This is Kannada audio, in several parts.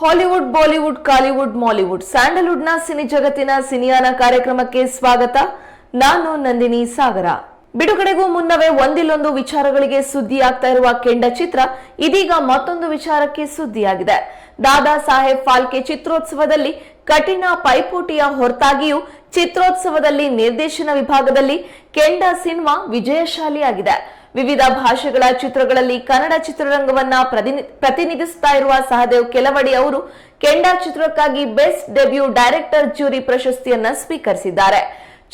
ಹಾಲಿವುಡ್ ಬಾಲಿವುಡ್ ಕಾಲಿವುಡ್ ಮಾಲಿವುಡ್ ಸ್ಯಾಂಡಲ್ವುಡ್ನ ಸಿನಿ ಜಗತ್ತಿನ ಸಿನಿಯಾನ ಕಾರ್ಯಕ್ರಮಕ್ಕೆ ಸ್ವಾಗತ. ನಾನು ನಂದಿನಿ ಸಾಗರ. ಬಿಡುಗಡೆಗೂ ಮುನ್ನವೇ ಒಂದಿಲ್ಲೊಂದು ವಿಚಾರಗಳಿಗೆ ಸುದ್ದಿಯಾಗ್ತಾ ಇರುವ ಕೆಂಡ ಚಿತ್ರ ಇದೀಗ ಮತ್ತೊಂದು ವಿಚಾರಕ್ಕೆ ಸುದ್ದಿಯಾಗಿದೆ. ದಾದಾ ಸಾಹೇಬ್ ಫಾಲ್ಕೆ ಚಿತ್ರೋತ್ಸವದಲ್ಲಿ ಕಠಿಣ ಪೈಪೋಟಿಯ ಹೊರತಾಗಿಯೂ ಚಿತ್ರೋತ್ಸವದಲ್ಲಿ ನಿರ್ದೇಶನ ವಿಭಾಗದಲ್ಲಿ ಕೆಂಡ ಸಿನಿಮಾ ವಿಜಯಶಾಲಿಯಾಗಿದೆ. ವಿವಿಧ ಭಾಷೆಗಳ ಚಿತ್ರಗಳಲ್ಲಿ ಕನ್ನಡ ಚಿತ್ರರಂಗವನ್ನ ಪ್ರತಿನಿಧಿಸುತ್ತಾ ಪ್ರತಿನಿಧಿಸ್ತಾ ಇರುವ ಸಹದೇವ್ ಕೆಲವಡಿ ಅವರು ಕೆಂಡ ಚಿತ್ರಕ್ಕಾಗಿ ಬೆಸ್ಟ್ ಡೆಬ್ಯೂ ಡೈರೆಕ್ಟರ್ ಜ್ಯೂರಿ ಪ್ರಶಸ್ತಿಯನ್ನ ಸ್ವೀಕರಿಸಿದ್ದಾರೆ.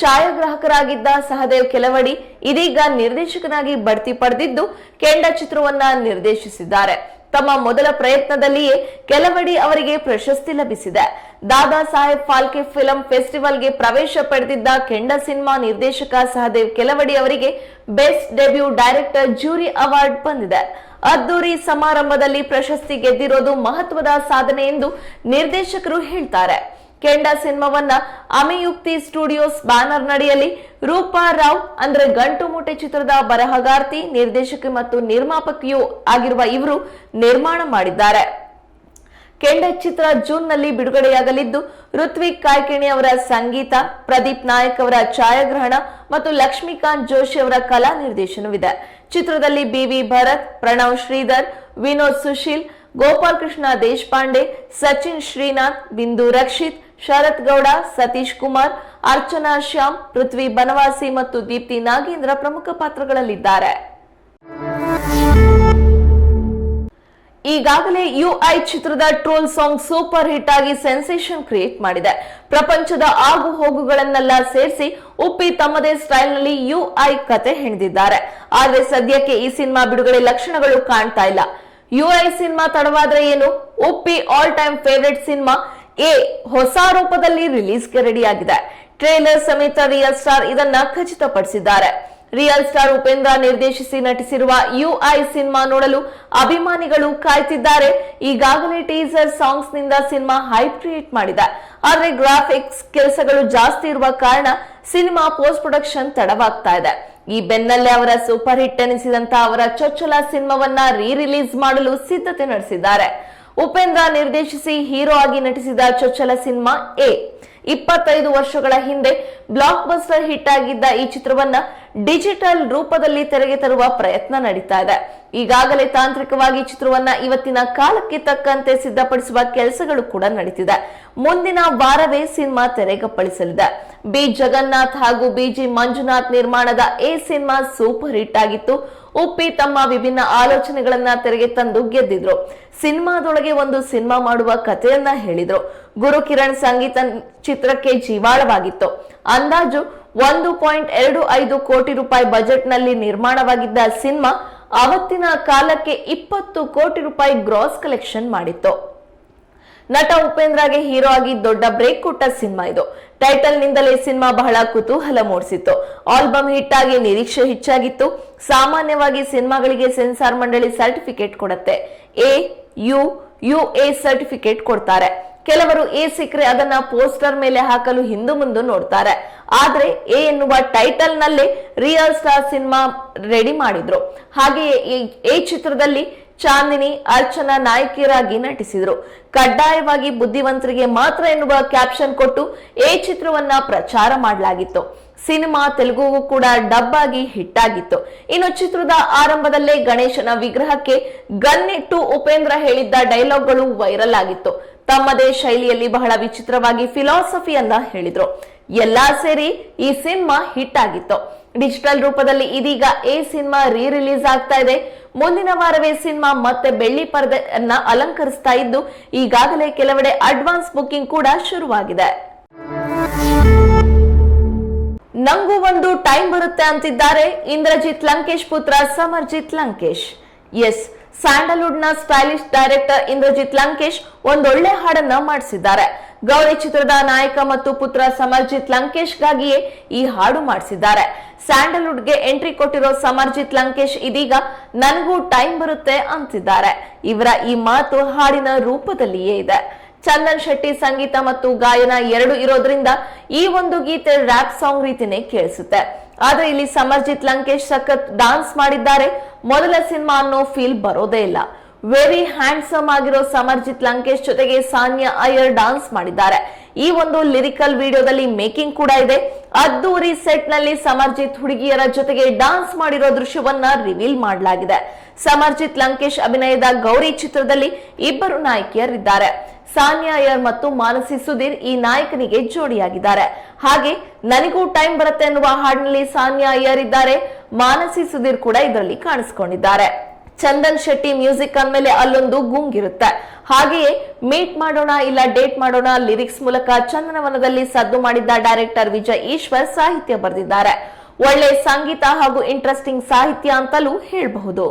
ಛಾಯಾಗ್ರಾಹಕರಾಗಿದ್ದ ಸಹದೇವ್ ಕೆಲವಡಿ ಇದೀಗ ನಿರ್ದೇಶಕನಾಗಿ ಬಡ್ತಿ ಪಡೆದಿದ್ದು ಕೆಂಡ ಚಿತ್ರವನ್ನ ನಿರ್ದೇಶಿಸಿದ್ದಾರೆ. ತಮ್ಮ ಮೊದಲ ಪ್ರಯತ್ನದಲ್ಲಿಯೇ ಕೆಲವಡಿ ಅವರಿಗೆ ಪ್ರಶಸ್ತಿ ಲಭಿಸಿದೆ. ದಾದಾ ಸಾಹೇಬ್ ಫಾಲ್ಕೆ ಫಿಲಂ ಫೆಸ್ಟಿವಲ್ಗೆ ಪ್ರವೇಶ ಪಡೆದಿದ್ದ ಕೆಂಡ ಸಿನಿಮಾ ನಿರ್ದೇಶಕ ಸಹದೇವ್ ಕೆಲವಡಿ ಅವರಿಗೆ best debut director jury award ಬಂದಿದೆ. ಅದ್ದೂರಿ ಸಮಾರಂಭದಲ್ಲಿ ಪ್ರಶಸ್ತಿ ಗೆದ್ದಿರೋದು ಮಹತ್ವದ ಸಾಧನೆ ಎಂದು ನಿರ್ದೇಶಕರು ಹೇಳ್ತಾರೆ. ಕೆಂಡ ಸಿನಿಮಾವನ್ನ ಅಮಿಯುಕ್ತಿ ಸ್ಟುಡಿಯೋಸ್ ಬ್ಯಾನರ್ ನಡಿಯಲ್ಲಿ ರೂಪಾ ರಾವ್ ಅಂದ್ರೆ ಗಂಟು ಮೂಟೆ ಚಿತ್ರದ ಬರಹಗಾರ್ತಿ, ನಿರ್ದೇಶಕಿ ಮತ್ತು ನಿರ್ಮಾಪಕಿಯೂ ಆಗಿರುವ ಇವರು ನಿರ್ಮಾಣ ಮಾಡಿದ್ದಾರೆ. ಕೆಂಡ ಚಿತ್ರ ಜೂನ್ನಲ್ಲಿ ಬಿಡುಗಡೆಯಾಗಲಿದ್ದು, ಋತ್ವಿಕ್ ಕಾಯ್ಕಿಣಿ ಅವರ ಸಂಗೀತ, ಪ್ರದೀಪ್ ನಾಯಕ್ ಅವರ ಛಾಯಾಗ್ರಹಣ ಮತ್ತು ಲಕ್ಷ್ಮೀಕಾಂತ್ ಜೋಶಿ ಅವರ ಕಲಾ ನಿರ್ದೇಶನವಿದೆ. ಚಿತ್ರದಲ್ಲಿ ಬಿವಿ ಭರತ್, ಪ್ರಣವ್ ಶ್ರೀಧರ್, ವಿನೋದ್ ಸುಶೀಲ್, ಗೋಪಾಲ್ ಕೃಷ್ಣ ದೇಶಪಾಂಡೆ, ಸಚಿನ್ ಶ್ರೀನಾಥ್, ಬಿಂದು ರಕ್ಷಿತ್, ಶರತ್ ಗೌಡ, ಸತೀಶ್ ಕುಮಾರ್, ಅರ್ಚನಾ ಶ್ಯಾಮ್, ಪೃಥ್ವಿ ಬನವಾಸಿ ಮತ್ತು ದೀಪ್ತಿ ನಾಗೇಂದ್ರ ಪ್ರಮುಖ ಪಾತ್ರಗಳಲ್ಲಿದ್ದಾರೆ. ಈಗಾಗಲೇ ಯುಐ ಚಿತ್ರದ ಟ್ರೋಲ್ ಸಾಂಗ್ ಸೂಪರ್ ಹಿಟ್ ಆಗಿ ಸೆನ್ಸೇಷನ್ ಕ್ರಿಯೇಟ್ ಮಾಡಿದೆ. ಪ್ರಪಂಚದ ಆಗು ಹೋಗುಗಳನ್ನೆಲ್ಲ ಸೇರಿಸಿ ಉಪ್ಪಿ ತಮ್ಮದೇ ಸ್ಟೈಲ್ನಲ್ಲಿ ಯುಐ ಕತೆ ಹೆಣೆದಿದ್ದಾರೆ. ಆದ್ರೆ ಸದ್ಯಕ್ಕೆ ಈ ಸಿನಿಮಾ ಬಿಡುಗಡೆ ಲಕ್ಷಣಗಳು ಕಾಣ್ತಾ ಇಲ್ಲ. ಯುಐ ಸಿನಿಮಾ ತಡವಾದ್ರೆ ಏನು? Uppi all time favourite cinema A ಹೊಸ ರೂಪದಲ್ಲಿ ರಿಲೀಸ್ಗೆ ರೆಡಿಯಾಗಿದೆ ಟ್ರೇಲರ್ ಸಮೇತ ರಿಯಲ್ ಸ್ಟಾರ್ ಇದನ್ನ ಖಚಿತಪಡಿಸಿದ್ದಾರೆ. ರಿಯಲ್ ಸ್ಟಾರ್ ಉಪೇಂದ್ರ ನಿರ್ದೇಶಿಸಿ ನಟಿಸಿರುವ ಯುಐ ಸಿನಿಮಾ ನೋಡಲು ಅಭಿಮಾನಿಗಳು ಕಾಯ್ತಿದ್ದಾರೆ. ಈಗಾಗಲೇ ಟೀಸರ್ ಸಾಂಗ್ಸ್ನಿಂದ ಸಿನಿಮಾ ಹೈಪ್ ಕ್ರಿಯೇಟ್ ಮಾಡಿದೆ. ಆದರೆ ಗ್ರಾಫಿಕ್ಸ್ ಕೆಲಸಗಳು ಜಾಸ್ತಿ ಇರುವ ಕಾರಣ ಸಿನಿಮಾ ಪೋಸ್ಟ್ ಪ್ರೊಡಕ್ಷನ್ ತಡವಾಗ್ತಾ ಇದೆ. ಈ ಬೆನ್ನಲ್ಲೇ ಅವರ ಸೂಪರ್ ಹಿಟ್ ಎನಿಸಿದಂತಹ ಅವರ ಚೊಚ್ಚಲ ಸಿನಿಮಾವನ್ನ ರೀ ರಿಲೀಸ್ ಮಾಡಲು ಸಿದ್ಧತೆ ನಡೆಸಿದ್ದಾರೆ. ಉಪೇಂದ್ರ ನಿರ್ದೇಶಿಸಿ ಹೀರೋ ಆಗಿ ನಟಿಸಿದ ಚೊಚ್ಚಲ ಸಿನಿಮಾ ಎ. ಇಪ್ಪತ್ತೈದು ವರ್ಷಗಳ ಹಿಂದೆ ಬ್ಲಾಕ್ ಬಸ್ಟರ್ ಹಿಟ್ ಆಗಿದ್ದ ಈ ಚಿತ್ರವನ್ನ ಡಿಜಿಟಲ್ ರೂಪದಲ್ಲಿ ತೆರೆಗೆ ತರುವ ಪ್ರಯತ್ನ ನಡೀತಾ ಇದೆ. ಈಗಾಗಲೇ ತಾಂತ್ರಿಕವಾಗಿ ಚಿತ್ರವನ್ನ ಇವತ್ತಿನ ಕಾಲಕ್ಕೆ ತಕ್ಕಂತೆ ಸಿದ್ಧಪಡಿಸುವ ಕೆಲಸಗಳು ಕೂಡ ನಡೀತಿದೆ. ಮುಂದಿನ ವಾರವೇ ಸಿನಿಮಾ ತೆರೆಗಪ್ಪಳಿಸಲಿದೆ. ಬಿ. ಜಗನ್ನಾಥ್ ಹಾಗೂ ಬಿಜಿ ಮಂಜುನಾಥ್ ನಿರ್ಮಾಣದ ಎ ಸಿನಿಮಾ ಸೂಪರ್ ಹಿಟ್ ಆಗಿತ್ತು. ಉಪ್ಪಿ ತಮ್ಮ ವಿಭಿನ್ನ ಆಲೋಚನೆಗಳನ್ನ ತೆರೆಗೆ ತಂದು ಗೆದ್ದಿದ್ರು. ಸಿನಿಮಾದೊಳಗೆ ಒಂದು ಸಿನಿಮಾ ಮಾಡುವ ಕಥೆಯನ್ನ ಹೇಳಿದ್ರು. ಗುರು ಕಿರಣ್ ಸಂಗೀತ ಚಿತ್ರಕ್ಕೆ ಜೀವಾಳವಾಗಿತ್ತು. ಅಂದಾಜು ಒಂದು ಪಾಯಿಂಟ್ ಎರಡು ಐದು ಕೋಟಿ ರೂಪಾಯಿ ಬಜೆಟ್ನಲ್ಲಿ ನಿರ್ಮಾಣವಾಗಿದ್ದ ಸಿನಿಮಾ ಅವತ್ತಿನ ಕಾಲಕ್ಕೆ ಇಪ್ಪತ್ತು ಕೋಟಿ ರೂಪಾಯಿ ಗ್ರಾಸ್ ಕಲೆಕ್ಷನ್ ಮಾಡಿತ್ತು. ನಟ ಉಪೇಂದ್ರಗೆ ಹೀರೋ ಆಗಿ ದೊಡ್ಡ ಬ್ರೇಕ್ ಕೊಟ್ಟ ಸಿನಿಮಾ ಇದು. ಟೈಟಲ್ ನಿಂದಲೇ ಸಿನಿಮಾ ಬಹಳ ಕುತೂಹಲ ಮೂಡಿಸಿತ್ತು. ಆಲ್ಬಮ್ ಹಿಟ್ ಆಗಿ ನಿರೀಕ್ಷೆ ಹೆಚ್ಚಾಗಿತ್ತು. ಸಾಮಾನ್ಯವಾಗಿ ಸಿನಿಮಾಗಳಿಗೆ ಸೆನ್ಸಾರ್ ಮಂಡಳಿ ಸರ್ಟಿಫಿಕೇಟ್ ಕೊಡುತ್ತೆ. A, U U A certificate ಕೊಡ್ತಾರೆ. ಕೆಲವರು ಎ ಸಿಕ್ಕರೆ ಅದನ್ನ ಪೋಸ್ಟರ್ ಮೇಲೆ ಹಾಕಲು ಹಿಂದು ಮುಂದೆ ನೋಡ್ತಾರೆ. ಆದ್ರೆ ಎ ಎನ್ನುವ ಟೈಟಲ್ನಲ್ಲಿ ರಿಯಲ್ ಸ್ಟಾರ್ ಸಿನಿಮಾ ರೆಡಿ ಮಾಡಿದ್ರು. ಹಾಗೆಯೇ ಈ- ಚಿತ್ರದಲ್ಲಿ ಚಾಂದಿನಿ ಅರ್ಚನಾ ನಾಯಕಿಯರಾಗಿ ನಟಿಸಿದರು. ಕಡ್ಡಾಯವಾಗಿ ಬುದ್ಧಿವಂತರಿಗೆ ಮಾತ್ರ ಎನ್ನುವ ಕ್ಯಾಪ್ಷನ್ ಕೊಟ್ಟು ಈ ಚಿತ್ರವನ್ನ ಪ್ರಚಾರ ಮಾಡಲಾಗಿತ್ತು. ಸಿನಿಮಾ ತೆಲುಗುಗೂ ಕೂಡ ಡಬ್ ಆಗಿ ಹಿಟ್ ಆಗಿತ್ತು ಇನ್ನು ಚಿತ್ರದ ಆರಂಭದಲ್ಲೇ ಗಣೇಶನ ವಿಗ್ರಹಕ್ಕೆ ಗನ್ನಿಟ್ಟು ಉಪೇಂದ್ರ ಹೇಳಿದ್ದ ಡೈಲಾಗ್ಗಳು ವೈರಲ್ ಆಗಿತ್ತು. ತಮ್ಮದೇ ಶೈಲಿಯಲ್ಲಿ ಬಹಳ ವಿಚಿತ್ರವಾಗಿ ಫಿಲಾಸಫಿಯನ್ನ ಹೇಳಿದ್ರು. ಎಲ್ಲಾ ಸೇರಿ ಈ ಸಿನಿಮಾ ಹಿಟ್ ಆಗಿತ್ತು. ಡಿಜಿಟಲ್ ರೂಪದಲ್ಲಿ ಇದೀಗ ಎ ಸಿನಿಮಾ ರೀ ರಿಲೀಸ್ ಆಗ್ತಾ ಇದೆ. ಮುಂದಿನ ವಾರವೇ ಸಿನಿಮಾ ಮತ್ತೆ ಬೆಳ್ಳಿ ಪರದೆಯನ್ನ ಅಲಂಕರಿಸ್ತಾ ಇದ್ದು, ಈಗಾಗಲೇ ಕೆಲವೆಡೆ ಅಡ್ವಾನ್ಸ್ ಬುಕಿಂಗ್ ಕೂಡ ಶುರುವಾಗಿದೆ. ನಂಗೂ ಒಂದು ಟೈಮ್ ಬರುತ್ತೆ ಅಂತಿದ್ದಾರೆ. ಇಂದ್ರಜಿತ್ ಲಂಕೇಶ್ ಪುತ್ರ ಸಮರ್ಜಿತ್ ಲಂಕೇಶ್. ಎಸ್ ಸ್ಯಾಂಡಲ್ವುಡ್ನ ಸ್ಟೈಲಿಶ್ ಡೈರೆಕ್ಟರ್ ಇಂದ್ರಜಿತ್ ಲಂಕೇಶ್ ಒಂದೊಳ್ಳೆ ಹಾಡನ್ನ ಮಾಡಿಸಿದ್ದಾರೆ. ಗೌರಿ ಚಿತ್ರದ ನಾಯಕ ಮತ್ತು ಪುತ್ರ ಸಮರ್ಜಿತ್ ಲಂಕೇಶ್ಗಾಗಿಯೇ ಈ ಹಾಡು ಮಾಡಿಸಿದ್ದಾರೆ. ಸ್ಯಾಂಡಲ್ವುಡ್ಗೆ ಎಂಟ್ರಿ ಕೊಟ್ಟಿರೋ ಸಮರ್ಜಿತ್ ಲಂಕೇಶ್ ಇದೀಗ ನನಗೂ ಟೈಮ್ ಬರುತ್ತೆ ಅಂತಿದ್ದಾರೆ. ಇವರ ಈ ಮಾತು ಹಾಡಿನ ರೂಪದಲ್ಲಿಯೇ ಇದೆ. ಚಂದನ್ ಶೆಟ್ಟಿ ಸಂಗೀತ ಮತ್ತು ಗಾಯನ ಎರಡು ಇರೋದ್ರಿಂದ ಈ ಒಂದು ಗೀತೆ ರ್ಯಾಪ್ ಸಾಂಗ್ ರೀತಿನೇ ಕೇಳಿಸುತ್ತೆ. ಆದ್ರೆ ಇಲ್ಲಿ ಸಮರ್ಜಿತ್ ಲಂಕೇಶ್ ಸಖತ್ ಡಾನ್ಸ್ ಮಾಡಿದ್ದಾರೆ. ಮೊದಲ ಸಿನಿಮಾ ಅನ್ನೋ ಫೀಲ್ ಬರೋದೇ ಇಲ್ಲ. ವೆರಿ ಹ್ಯಾಂಡ್ಸಮ್ ಆಗಿರೋ ಸಮರ್ಜಿತ್ ಲಂಕೇಶ್ ಜೊತೆಗೆ ಸಾನ್ಯಾ ಅಯ್ಯರ್ ಡಾನ್ಸ್ ಮಾಡಿದ್ದಾರೆ. ಈ ಒಂದು ಲಿರಿಕಲ್ ವಿಡಿಯೋದಲ್ಲಿ ಮೇಕಿಂಗ್ ಕೂಡ ಇದೆ. ಅದ್ದೂರಿ ಸೆಟ್ನಲ್ಲಿ ಸಮರ್ಜಿತ್ ಹುಡುಗಿಯರ ಜೊತೆಗೆ ಡಾನ್ಸ್ ಮಾಡಿರೋ ದೃಶ್ಯವನ್ನ ರಿವೀಲ್ ಮಾಡಲಾಗಿದೆ. ಸಮರ್ಜಿತ್ ಲಂಕೇಶ್ ಅಭಿನಯದ ಗೌರಿ ಚಿತ್ರದಲ್ಲಿ ಇಬ್ಬರು ನಾಯಕಿಯರಿದ್ದಾರೆ. ಸಾನ್ಯಾ ಅಯ್ಯರ್ ಮತ್ತು ಮಾನಸಿ ಸುಧೀರ್ ಈ ನಾಯಕನಿಗೆ ಜೋಡಿಯಾಗಿದ್ದಾರೆ. ಹಾಗೆ ನನಗೂ ಟೈಮ್ ಬರುತ್ತೆ ಎನ್ನುವ ಹಾಡಿನಲ್ಲಿ ಸಾನ್ಯಾ ಅಯ್ಯರ್ ಇದ್ದಾರೆ. ಮಾನಸಿ ಸುಧೀರ್ ಕೂಡ ಇದರಲ್ಲಿ ಕಾಣಿಸಿಕೊಂಡಿದ್ದಾರೆ. ಚಂದನ್ ಶೆಟ್ಟಿ ಮ್ಯೂಸಿಕ್ ಅಂದ್ಮೇಲೆ ಅಲ್ಲೊಂದು ಗುಂಗಿರುತ್ತೆ. ಹಾಗೆಯೇ ಮೀಟ್ ಮಾಡೋಣ ಇಲ್ಲ ಡೇಟ್ ಮಾಡೋಣ, ಲಿರಿಕ್ಸ್ ಮೂಲಕ ಚಂದನವನದಲ್ಲಿ ಸದ್ದು ಮಾಡಿದ್ದ ಡೈರೆಕ್ಟರ್ ವಿಜಯ್ ಈಶ್ವರ್ ಸಾಹಿತ್ಯ ಬರೆದಿದ್ದಾರೆ. ಒಳ್ಳೆ ಸಂಗೀತ ಹಾಗೂ ಇಂಟ್ರೆಸ್ಟಿಂಗ್ ಸಾಹಿತ್ಯ ಅಂತಲೂ ಹೇಳಬಹುದು.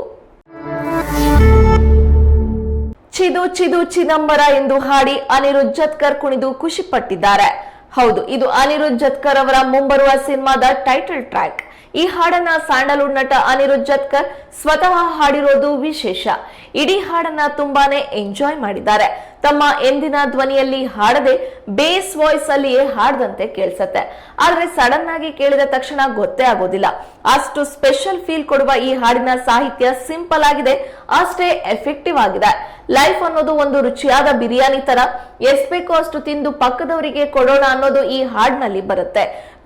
ಚಿದು ಚಿದು ಚಿದಂಬರ ಎಂದು ಹಾಡಿ ಅನಿರುದ್ಧ್ ಜತ್ಕರ್ ಕುಣಿದು ಖುಷಿ ಪಟ್ಟಿದ್ದಾರೆ ಹೌದು, ಇದು ಅನಿರುದ್ಧ್ ಜತ್ಕರ್ ಅವರ ಮುಂಬರುವ ಸಿನಿಮಾದ ಟೈಟಲ್ ಟ್ರ್ಯಾಕ್ ಈ ಹಾಡನ್ನ ಸ್ಯಾಂಡಲ್ವುಡ್ ನಟ ಅನಿರುದ್ ಜತ್ಕರ್ ಸ್ವತಃ ಹಾಡಿರೋದು ವಿಶೇಷ. ಇಡೀ ಹಾಡನ್ನ ತುಂಬಾನೇ ಎಂಜಾಯ್ ಮಾಡಿದ್ದಾರೆ. ತಮ್ಮ ಎಂದಿನ ಧ್ವನಿಯಲ್ಲಿ ಹಾಡದೆ ಬೇಸ್ ವಾಯ್ಸ್ ಅಲ್ಲಿಯೇ ಹಾಡದಂತೆ ಕೇಳಿಸತ್ತೆ. ಆದ್ರೆ ಸಡನ್ ಆಗಿ ಕೇಳಿದ ತಕ್ಷಣ ಗೊತ್ತೇ ಆಗೋದಿಲ್ಲ. ಅಷ್ಟು ಸ್ಪೆಷಲ್ ಫೀಲ್ ಕೊಡುವ ಈ ಹಾಡಿನ ಸಾಹಿತ್ಯ ಸಿಂಪಲ್ ಆಗಿದೆ, ಅಷ್ಟೇ ಎಫೆಕ್ಟಿವ್ ಆಗಿದೆ. ಲೈಫ್ ಅನ್ನೋದು ಒಂದು ರುಚಿಯಾದ ಬಿರಿಯಾನಿ ತರ ಎಷ್ಟು ಬೇಕೋ ಅಷ್ಟು ತಿಂದು ಪಕ್ಕದವರಿಗೆ ಕೊಡೋಣ ಅನ್ನೋದು ಈ ಹಾಡಿನಲ್ಲಿ ಬರುತ್ತೆ.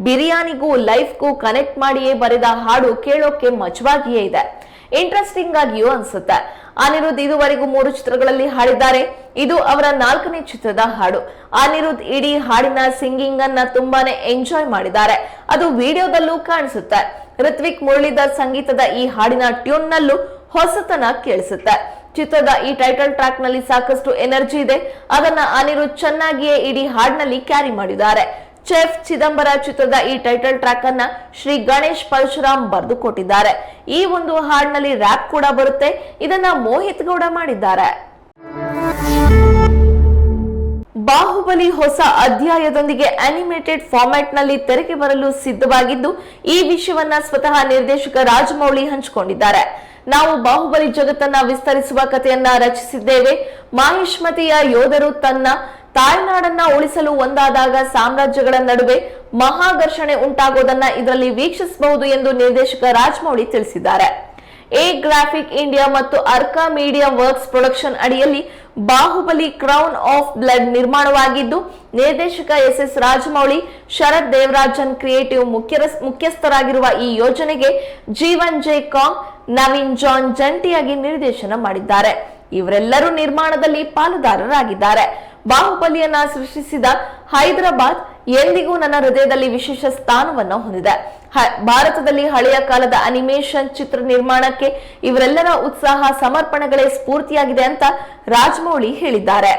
ಬಿರಿಯಾನಿಗೂ ಲೈಫ್ಗೂ ಕನೆಕ್ಟ್ ಮಾಡಿಯೇ ಬರೆದ ಹಾಡು ಕೇಳೋಕೆ ಮಜವಾಗಿಯೇ ಇದೆ. ಇಂಟ್ರೆಸ್ಟಿಂಗ್ ಆಗಿಯೂ ಅನ್ಸುತ್ತೆ. ಅನಿರುದ್ಧ್ ಇದುವರೆಗೂ ಮೂರು ಚಿತ್ರಗಳಲ್ಲಿ ಹಾಡಿದ್ದಾರೆ. ಇದು ಅವರ ನಾಲ್ಕನೇ ಚಿತ್ರದ ಹಾಡು. ಅನಿರುದ್ ಇಡೀ ಹಾಡಿನ ಸಿಂಗಿಂಗ್ ಅನ್ನ ತುಂಬಾನೇ ಎಂಜಾಯ್ ಮಾಡಿದ್ದಾರೆ. ಅದು ವಿಡಿಯೋದಲ್ಲೂ ಕಾಣಿಸುತ್ತೆ. ಋತ್ವಿಕ್ ಮುರಳೀಧರ್ ಸಂಗೀತದ ಈ ಹಾಡಿನ ಟ್ಯೂನ್ ನಲ್ಲೂ ಹೊಸತನ ಕೇಳಿಸುತ್ತೆ. ಚಿತ್ರದ ಈ ಟೈಟಲ್ ಟ್ರ್ಯಾಕ್ನಲ್ಲಿ ಸಾಕಷ್ಟು ಎನರ್ಜಿ ಇದೆ. ಅದನ್ನ ಅನಿರುದ್ ಚೆನ್ನಾಗಿಯೇ ಇಡೀ ಹಾಡಿನಲ್ಲಿ ಕ್ಯಾರಿ ಮಾಡಿದ್ದಾರೆ. ಚೆಫ್ ಚಿದಂಬರ ಚಿತ್ರದ ಈ ಟೈಟಲ್ ಟ್ರ್ಯಾಕ್ ಅನ್ನ ಶ್ರೀ ಗಣೇಶ್ ಪರಶುರಾಮ್ ಬರೆದು ಕೊಟ್ಟಿದ್ದಾರೆ. ಈ ಒಂದು ಹಾಡಿನಲ್ಲಿ ರ್ಯಾಪ್ ಕೂಡ ಬರುತ್ತೆ. ಇದನ್ನ ಮೋಹಿತ್ ಗೌಡ ಮಾಡಿದ್ದಾರೆ. ಬಾಹುಬಲಿ ಹೊಸ ಅಧ್ಯಾಯದೊಂದಿಗೆ ಅನಿಮೇಟೆಡ್ ಫಾರ್ಮ್ಯಾಟ್ನಲ್ಲಿ ತೆರೆಗೆ ಬರಲು ಸಿದ್ಧವಾಗಿದ್ದು, ಈ ವಿಷಯವನ್ನ ಸ್ವತಃ ನಿರ್ದೇಶಕ ರಾಜಮೌಳಿ ಹಂಚಿಕೊಂಡಿದ್ದಾರೆ. ನಾವು ಬಾಹುಬಲಿ ಜಗತ್ತನ್ನ ವಿಸ್ತರಿಸುವ ಕಥೆಯನ್ನ ರಚಿಸಿದ್ದೇವೆ. ಮಾಹಿಷ್ಮತಿಯ ಯೋಧರು ತನ್ನ ತಾಯ್ನಾಡನ್ನ ಉಳಿಸಲು ಒಂದಾದಾಗ ಸಾಮ್ರಾಜ್ಯಗಳ ನಡುವೆ ಮಹಾಘರ್ಷಣೆ ಉಂಟಾಗೋದನ್ನ ಇದರಲ್ಲಿ ವೀಕ್ಷಿಸಬಹುದು ಎಂದು ನಿರ್ದೇಶಕ ರಾಜಮೌಳಿ ತಿಳಿಸಿದ್ದಾರೆ. ಎ ಗ್ರಾಫಿಕ್ ಇಂಡಿಯಾ ಮತ್ತು ಅರ್ಕಾ ಮೀಡಿಯಾ ವರ್ಕ್ಸ್ ಪ್ರೊಡಕ್ಷನ್ ಅಡಿಯಲ್ಲಿ ಬಾಹುಬಲಿ ಕ್ರೌನ್ ಆಫ್ ಬ್ಲಡ್ ನಿರ್ಮಾಣವಾಗಿದ್ದು, ನಿರ್ದೇಶಕ S S Rajamouli, Sharath Devarajan creative ಮುಖ್ಯಸ್ಥರಾಗಿರುವ ಈ ಯೋಜನೆಗೆ Jeevan J Kang, Naveen John ಜಂಟಿಯಾಗಿ ನಿರ್ದೇಶನ ಮಾಡಿದ್ದಾರೆ. ಇವರೆಲ್ಲರೂ ನಿರ್ಮಾಣದಲ್ಲಿ ಪಾಲುದಾರರಾಗಿದ್ದಾರೆ. ಬಾಹುಬಲಿಯನ್ನ ಸೃಷ್ಟಿಸಿದ ಹೈದರಾಬಾದ್ ಎಂದಿಗೂ ನನ್ನ ಹೃದಯದಲ್ಲಿ ವಿಶೇಷ ಸ್ಥಾನವನ್ನು ಹೊಂದಿದೆ. ಭಾರತದಲ್ಲಿ ಹಳೆಯ ಕಾಲದ ಅನಿಮೇಷನ್ ಚಿತ್ರ ನಿರ್ಮಾಣಕ್ಕೆ ಇವರೆಲ್ಲರ ಉತ್ಸಾಹ, ಸಮರ್ಪಣೆಗಳೇ ಸ್ಫೂರ್ತಿಯಾಗಿದೆ ಅಂತ ರಾಜಮೌಳಿ ಹೇಳಿದ್ದಾರೆ.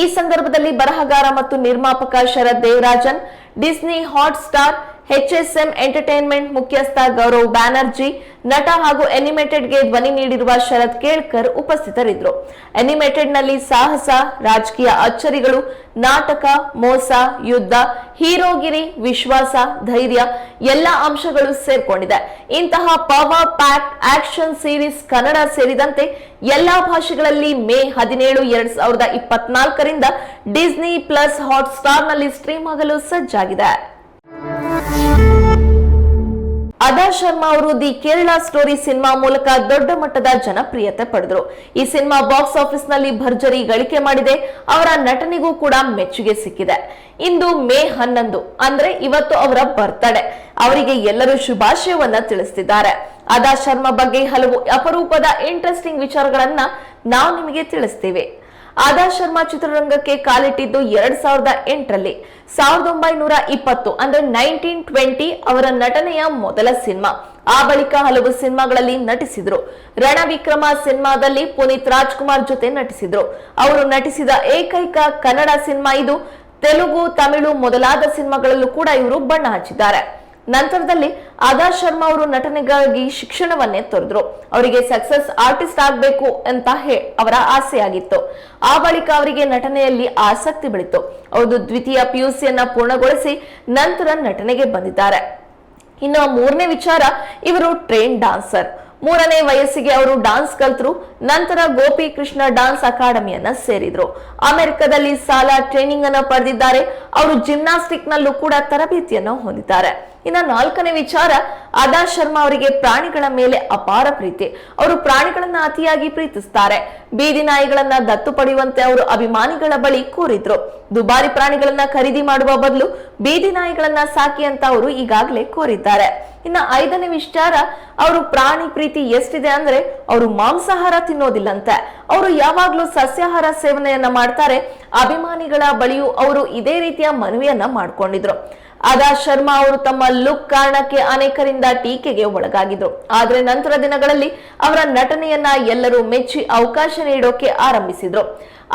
ಈ ಸಂದರ್ಭದಲ್ಲಿ ಬರಹಗಾರ ಮತ್ತು ನಿರ್ಮಾಪಕ Sharath Devarajan, Disney Hotstar M entertainment ಮುಖ್ಯಸ್ಥ ಗೌರವ್ ಬ್ಯಾನರ್ಜಿ, ನಟ ಹಾಗೂ ಅನಿಮೇಟೆಡ್ಗೆ ಧ್ವನಿ ನೀಡಿರುವ ಶರತ್ ಕೇಳ್ಕರ್ ಉಪಸ್ಥಿತರಿದ್ದರು. ಅನಿಮೇಟೆಡ್ನಲ್ಲಿ ಸಾಹಸ, ರಾಜಕೀಯ ಅಚ್ಚರಿಗಳು, ನಾಟಕ, ಮೋಸ, ಯುದ್ಧ, ಹೀರೋಗಿರಿ, ವಿಶ್ವಾಸ, ಧೈರ್ಯ ಎಲ್ಲ ಅಂಶಗಳು ಸೇರ್ಕೊಂಡಿದೆ. ಇಂತಹ power pack action series Kannada ಸೇರಿದಂತೆ ಎಲ್ಲಾ ಭಾಷೆಗಳಲ್ಲಿ ಮೇ ಹದಿನೇಳು, ಎರಡ್ ಸಾವಿರದ ಇಪ್ಪತ್ನಾಲ್ಕರಿಂದ ಡಿಸ್ನಿ ಪ್ಲಸ್ ಹಾಟ್ಸ್ಟಾರ್ನಲ್ಲಿ ಸ್ಟಾರ್ನಲ್ಲಿ ಸ್ಟ್ರೀಮ್ ಆಗಲು ಸಜ್ಜಾಗಿದೆ. ಅದಾ ಶರ್ಮಾ ಅವರು ದಿ ಕೇರಳ ಸ್ಟೋರಿ ಸಿನಿಮಾ ಮೂಲಕ ದೊಡ್ಡ ಮಟ್ಟದ ಜನಪ್ರಿಯತೆ ಪಡೆದರು. ಈ ಸಿನಿಮಾ ಬಾಕ್ಸ್ ಆಫೀಸ್ನಲ್ಲಿ ಭರ್ಜರಿ ಗಳಿಕೆ ಮಾಡಿದೆ. ಅವರ ನಟನೆಗೂ ಕೂಡ ಮೆಚ್ಚುಗೆ ಸಿಕ್ಕಿದೆ. ಇಂದು ಮೇ ಹನ್ನೊಂದು, ಅಂದ್ರೆ ಇವತ್ತು ಅವರ ಬರ್ತ್ಡೇ ಅವರಿಗೆ ಎಲ್ಲರೂ ಶುಭಾಶಯವನ್ನ ತಿಳಿಸ್ತಿದ್ದಾರೆ. ಅದಾ ಶರ್ಮಾ ಬಗ್ಗೆ ಹಲವು ಅಪರೂಪದ ಇಂಟ್ರೆಸ್ಟಿಂಗ್ ವಿಚಾರಗಳನ್ನ ನಾವು ನಿಮಗೆ ತಿಳಿಸ್ತೀವಿ. ಆದಾ ಶರ್ಮಾ ಚಿತ್ರರಂಗಕ್ಕೆ ಕಾಲಿಟ್ಟಿದ್ದು ಎರಡ್ ಸಾವಿರದ ಎಂಟರಲ್ಲಿ. ಸಾವಿರದ ಒಂಬೈನೂರ ಇಪ್ಪತ್ತು ಅಂದ್ರೆ ನೈನ್ಟೀನ್ ಟ್ವೆಂಟಿ ಅವರ ನಟನೆಯ ಮೊದಲ ಸಿನಿಮಾ. ಆ ಬಳಿಕ ಹಲವು ಸಿನಿಮಾಗಳಲ್ಲಿ ನಟಿಸಿದ್ರು. ರಣವಿಕ್ರಮ ಸಿನಿಮಾದಲ್ಲಿ ಪುನೀತ್ ರಾಜ್ಕುಮಾರ್ ಜೊತೆ ನಟಿಸಿದ್ರು. ಅವರು ನಟಿಸಿದ ಏಕೈಕ ಕನ್ನಡ ಸಿನಿಮಾ ಇದು. ತೆಲುಗು, ತಮಿಳು ಮೊದಲಾದ ಸಿನಿಮಾಗಳಲ್ಲೂ ಕೂಡ ಇವರು ಬಣ್ಣ ಹಚ್ಚಿದ್ದಾರೆ. ನಂತರದಲ್ಲಿ ಆದಾ ಶರ್ಮಾ ಅವರು ನಟನೆಗಾಗಿ ಶಿಕ್ಷಣವನ್ನೇ ತೊರೆದ್ರು. ಅವರಿಗೆ ಸಕ್ಸಸ್ ಆರ್ಟಿಸ್ಟ್ ಆಗಬೇಕು ಅಂತ ಅವರ ಆಸೆಯಾಗಿತ್ತು. ಆ ಬಳಿಕ ಅವರಿಗೆ ನಟನೆಯಲ್ಲಿ ಆಸಕ್ತಿ ಬೆಳೀತು. ಅವರು ದ್ವಿತೀಯ ಪಿಯುಸಿಯನ್ನ ಪೂರ್ಣಗೊಳಿಸಿ ನಂತರ ನಟನೆಗೆ ಬಂದಿದ್ದಾರೆ. ಇನ್ನು ಮೂರನೇ ವಿಚಾರ, ಇವರು ಟ್ರೈನ್ ಡಾನ್ಸರ್. ಮೂರನೇ ವಯಸ್ಸಿಗೆ ಅವರು ಡಾನ್ಸ್ ಕಲ್ತರು, ನಂತರ ಗೋಪಿ ಕೃಷ್ಣ ಡಾನ್ಸ್ ಅಕಾಡೆಮಿಯನ್ನ ಸೇರಿದ್ರು. ಅಮೆರಿಕದಲ್ಲಿ ಸಾಲ ಟ್ರೈನಿಂಗ್ ಅನ್ನು ಪಡೆದಿದ್ದಾರೆ. ಅವರು ಜಿಮ್ನಾಸ್ಟಿಕ್ ನಲ್ಲೂ ಕೂಡ ತರಬೇತಿಯನ್ನು ಹೊಂದಿದ್ದಾರೆ. ಇನ್ನ ನಾಲ್ಕನೇ ವಿಚಾರ ಅದಾ ಶರ್ಮಾ ಅವರಿಗೆ ಪ್ರಾಣಿಗಳ ಮೇಲೆ ಅಪಾರ ಪ್ರೀತಿ. ಅವರು ಪ್ರಾಣಿಗಳನ್ನ ಅತಿಯಾಗಿ ಪ್ರೀತಿಸ್ತಾರೆ. ಬೀದಿ ನಾಯಿಗಳನ್ನ ದತ್ತು ಪಡೆಯುವಂತೆ ಅವರು ಅಭಿಮಾನಿಗಳ ಬಳಿ ಕೋರಿದ್ರು. ದುಬಾರಿ ಪ್ರಾಣಿಗಳನ್ನ ಖರೀದಿ ಮಾಡುವ ಬದಲು ಬೀದಿ ನಾಯಿಗಳನ್ನ ಸಾಕಿ ಅಂತ ಅವರು ಈಗಾಗಲೇ ಕೋರಿದ್ದಾರೆ. ಇನ್ನ ಐದನೇ ವಿಚಾರ, ಅವರು ಪ್ರಾಣಿ ಪ್ರೀತಿ ಎಷ್ಟಿದೆ ಅಂದ್ರೆ, ಅವರು ಮಾಂಸಾಹಾರ ತಿನ್ನೋದಿಲ್ಲಂತೆ. ಅವರು ಯಾವಾಗ್ಲೂ ಸಸ್ಯಾಹಾರ ಸೇವನೆಯನ್ನ ಮಾಡ್ತಾರೆ. ಅಭಿಮಾನಿಗಳ ಬಳಿಯೂ ಅವರು ಇದೇ ರೀತಿಯ ಮನವಿಯನ್ನ ಮಾಡ್ಕೊಂಡಿದ್ರು. ಅದಾ ಶರ್ಮಾ ಅವರು ತಮ್ಮ ಲುಕ್ ಕಾರಣಕ್ಕೆ ಅನೇಕರಿಂದ ಟೀಕೆಗೆ ಒಳಗಾಗಿದ್ರು. ಆದ್ರೆ ನಂತರ ದಿನಗಳಲ್ಲಿ ಅವರ ನಟನೆಯನ್ನ ಎಲ್ಲರೂ ಮೆಚ್ಚಿ ಅವಕಾಶ ನೀಡೋಕೆ ಆರಂಭಿಸಿದ್ರು.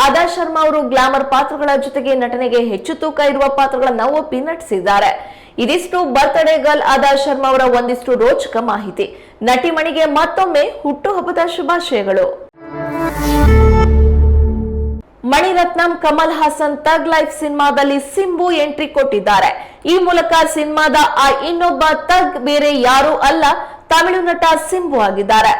ಅದಾ ಶರ್ಮಾ ಅವರು ಗ್ಲಾಮರ್ ಪಾತ್ರಗಳ ಜೊತೆಗೆ ನಟನೆಗೆ ಹೆಚ್ಚು ತೂಕ ಇರುವ ಪಾತ್ರಗಳನ್ನ ಒಪ್ಪಿ ನಟಿಸಿದ್ದಾರೆ. ಇದಿಷ್ಟು ಬರ್ತ್ಡೇ ಗರ್ಲ್ ಅದಾ ಶರ್ಮಾ ಅವರ ಒಂದಿಷ್ಟು ರೋಚಕ ಮಾಹಿತಿ. ನಟಿಮಣಿಗೆ ಮತ್ತೊಮ್ಮೆ ಹುಟ್ಟುಹಬ್ಬದ ಶುಭಾಶಯಗಳು. ಮಣಿರತ್ನಂ, ಕಮಲ್ ಹಾಸನ್ ತಗ್ ಲೈಫ್ ಸಿನಿಮಾದಲ್ಲಿ ಸಿಂಬು ಎಂಟ್ರಿ ಕೊಟ್ಟಿದ್ದಾರೆ. ಈ ಮೂಲಕ ಸಿನಿಮಾದ ಆ ಇನ್ನೊಬ್ಬ ತಗ್ ಬೇರೆ ಯಾರೂ ಅಲ್ಲ, ತಮಿಳು ನಟ ಸಿಂಬು ಆಗಿದ್ದಾರೆ.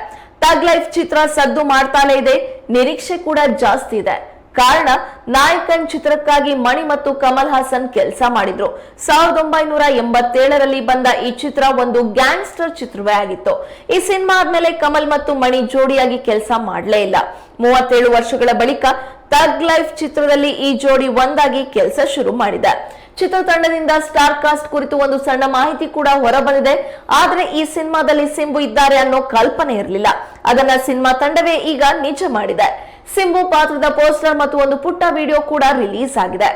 ತಗ್ ಲೈಫ್ ಚಿತ್ರ ಸದ್ದು ಮಾಡ್ತಾನೆ ಇದೆ, ನಿರೀಕ್ಷೆ ಕೂಡ ಜಾಸ್ತಿ ಇದೆ. ಕಾರಣ, ನಾಯಕನ್ ಚಿತ್ರಕ್ಕಾಗಿ ಮಣಿ ಮತ್ತು ಕಮಲ್ ಹಾಸನ್ ಕೆಲಸ ಮಾಡಿದ್ರು. ಸಾವಿರದ ಒಂಬೈನೂರ ಎಂಬತ್ತೇಳರಲ್ಲಿ ಬಂದ ಈ ಚಿತ್ರ ಒಂದು ಗ್ಯಾಂಗ್ಸ್ಟರ್ ಚಿತ್ರವೇ ಆಗಿತ್ತು. ಈ ಸಿನಿಮಾ ಆದ್ಮೇಲೆ ಕಮಲ್ ಮತ್ತು ಮಣಿ ಜೋಡಿಯಾಗಿ ಕೆಲಸ ಮಾಡಲೇ ಇಲ್ಲ. ಮೂವತ್ತೇಳು ವರ್ಷಗಳ ಬಳಿಕ ತಗ್ ಲೈಫ್ ಚಿತ್ರದಲ್ಲಿ ಈ ಜೋಡಿ ಒಂದಾಗಿ ಕೆಲಸ ಶುರು ಮಾಡಿದೆ. ಚಿತ್ರತಂಡದಿಂದ ಸ್ಟಾರ್ ಕಾಸ್ಟ್ ಕುರಿತು ಒಂದು ಸಣ್ಣ ಮಾಹಿತಿ ಕೂಡ ಹೊರಬಂದಿದೆ. ಆದರೆ ಈ ಸಿನಿಮಾದಲ್ಲಿ ಸಿಂಬು ಇದ್ದಾರೆ ಅನ್ನೋ ಕಲ್ಪನೆ ಇರಲಿಲ್ಲ. ಅದನ್ನ ಸಿನಿಮಾ ತಂಡವೇ ಈಗ ನಿಜ ಮಾಡಿದೆ. ಸಿಂಬು ಪಾತ್ರದ ಪೋಸ್ಟರ್ ಮತ್ತು ಒಂದು ಪುಟ್ಟ ವಿಡಿಯೋ ಕೂಡ ರಿಲೀಸ್ ಆಗಿದೆ.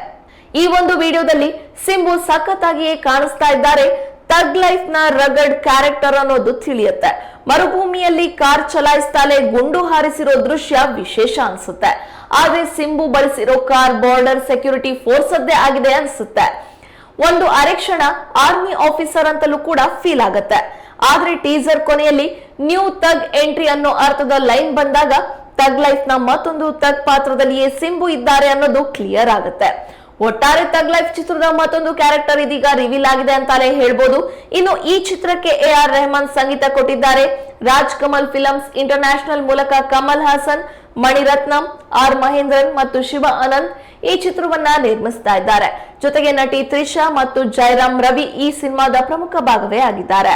ಈ ಒಂದು ವಿಡಿಯೋದಲ್ಲಿ ಸಿಂಬು ಸಖತ್ತಾಗಿಯೇ ಕಾಣಿಸ್ತಾ ಇದ್ದಾರೆ. ತಗ್ ಲೈಫ್ನ ರಗಡ್ ಕ್ಯಾರೆಕ್ಟರ್ ಅನ್ನೋದು ತಿಳಿಯುತ್ತೆ. ಮರುಭೂಮಿಯಲ್ಲಿ ಕಾರ್ ಚಲಾಯಿಸ್ತಾಲೆ ಗುಂಡು ಹಾರಿಸಿರೋ ದೃಶ್ಯ ವಿಶೇಷ ಅನ್ಸುತ್ತೆ. ಆದ್ರೆ ಸಿಂಬು ಬಳಸಿರೋ ಕಾರ್ ಬಾರ್ಡರ್ ಸೆಕ್ಯೂರಿಟಿ ಫೋರ್ಸ್ ಅದ್ದೇ ಆಗಿದೆ ಅನ್ಸುತ್ತೆ. ಒಂದು ಅರೆಕ್ಷಣ ಆರ್ಮಿ ಆಫೀಸರ್ ಅಂತಲೂ ಕೂಡ ಫೀಲ್ ಆಗತ್ತೆ. ಆದ್ರೆ ಟೀಸರ್ ಕೊನೆಯಲ್ಲಿ ನ್ಯೂ ತಗ್ ಎಂಟ್ರಿ ಅನ್ನೋ ಅರ್ಥದ ಲೈನ್ ಬಂದಾಗ ತಗ್ ಲೈಫ್ನ ಮತ್ತೊಂದು ತಗ್ ಪಾತ್ರದಲ್ಲಿಯೇ ಸಿಂಬು ಇದ್ದಾರೆ ಅನ್ನೋದು ಕ್ಲಿಯರ್ ಆಗುತ್ತೆ. ಒಟ್ಟಾರೆ ತಗ್ ಲೈಫ್ ಚಿತ್ರದ ಮತ್ತೊಂದು ಕ್ಯಾರೆಕ್ಟರ್ ಇದೀಗ ರಿವೀಲ್ ಆಗಿದೆ ಅಂತಾನೆ ಹೇಳ್ಬೋದು. ಇನ್ನು ಈ ಚಿತ್ರಕ್ಕೆ ಎ ಆರ್ ರೆಹಮಾನ್ ಸಂಗೀತ ಕೊಟ್ಟಿದ್ದಾರೆ. ರಾಜ್ ಕಮಲ್ ಫಿಲಮ್ಸ್ ಇಂಟರ್ನ್ಯಾಷನಲ್ ಮೂಲಕ ಕಮಲ್ ಹಾಸನ್, ಮಣಿರತ್ನಂ, ಆರ್ ಮಹೇಂದ್ರನ್ ಮತ್ತು ಶಿವ ಅನಂತ್ ಈ ಚಿತ್ರವನ್ನ ನಿರ್ಮಿಸ್ತಾ ಇದ್ದಾರೆ. ಜೊತೆಗೆ ನಟಿ ತ್ರಿಷಾ ಮತ್ತು ಜಯರಾಮ್ ರವಿ ಈ ಸಿನಿಮಾದ ಪ್ರಮುಖ ಭಾಗವೇ ಆಗಿದ್ದಾರೆ.